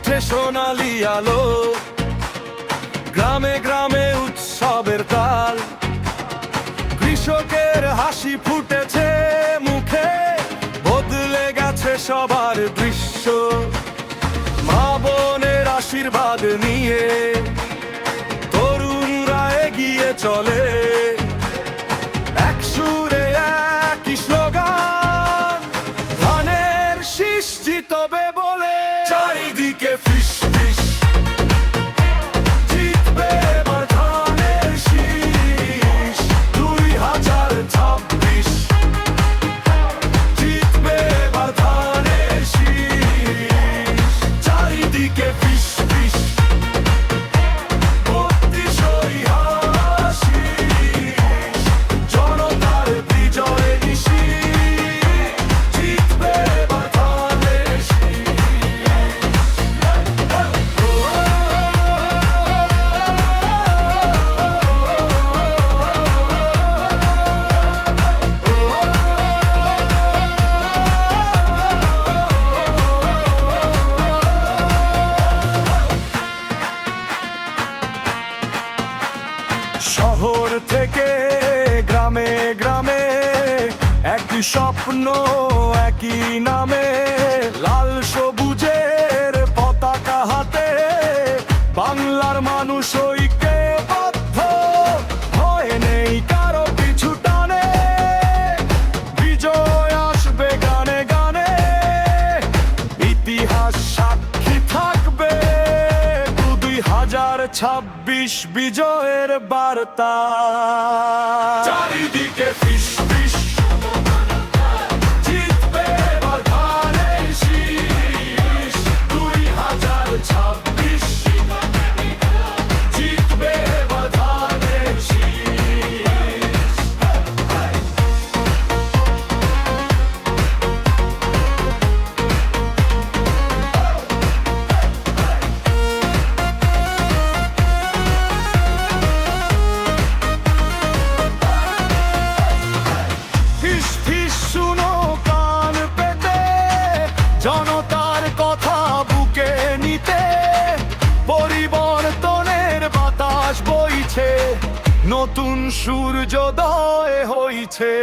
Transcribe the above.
মাঠে সোনালি আলো। গ্রামে গ্রামে উৎসবের তাল। কৃষকের হাসি ফুটেছে মুখে, বদলে গেছে সবার দৃশ্য। মা বোনের আশীর্বাদ নিয়ে তরুণরা এগিয়ে চলে। থেকে গ্রামে গ্রামে একই স্বপ্ন একই নামে লাল সবুজের ছাব্বিশ বিজয়ের বার্তা। চারিদিকে ফিস কথা বুকে নিতে পরিবর্তনের বাতাস বইছে নতুন সূর্যোদয় হইছে।